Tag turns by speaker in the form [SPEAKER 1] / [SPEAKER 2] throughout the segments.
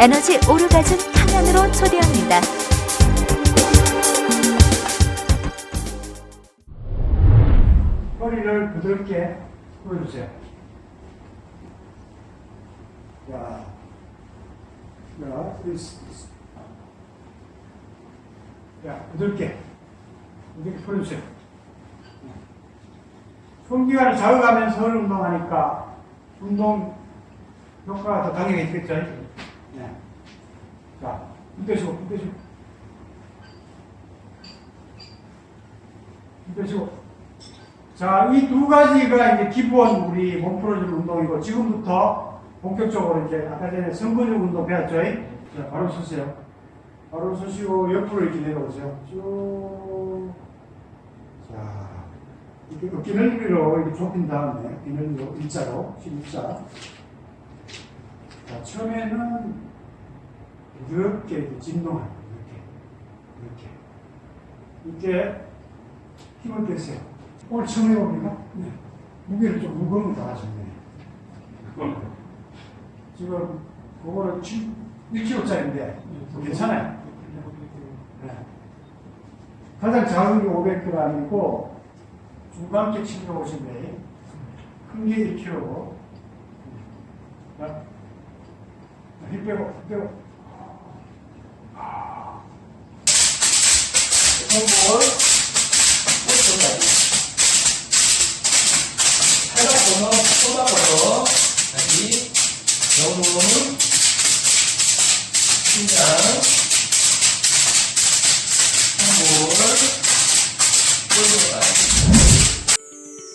[SPEAKER 1] 에너지 오르가즘 탕안으로 초대합니다.
[SPEAKER 2] 허리를 부드럽게 풀어주세요. 자, 자, 자, 부드럽게, 부드럽게 풀어주세요. 손기관을 자극하면서 운동하니까 운동 효과가 더 강해지겠죠? 네. 자, 힘 빼시고, 힘 빼시고. 힘 빼시고. 자, 이 두 가지가 이제 기본 우리 몸 풀어주는 운동이고, 지금부터 본격적으로 이제 아까 전에 성근육 운동 배웠죠? 자, 바로 서세요. 바로 서시고 옆으로 이렇게 내려오세요. 쭉. 자, 이렇게 어깨 넓이로 이렇게 좁힌 다음에, 어깨 넓이로 일자로, 11자. 자, 처음에는 부드럽게 이렇게 진동하는, 이렇게. 이렇게. 이렇게 힘을 빼세요. 오늘 처음 해봅니까? 네. 무게를 좀 무거운 거 하셨네. 지금 그거는 1kg짜리인데 괜찮아요. 네. 가장 작은 게 500g이고 중간께 750g, 큰게 1kg. 자, 힘 빼고, 힘 빼고. 손볼, 손까지.
[SPEAKER 3] 팔각도는 쏟아버려 다시 영웅 심장 한골 꼴까지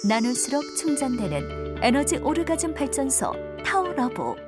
[SPEAKER 1] 나눌수록 충전되는 에너지 오르가즘 발전소 타오러브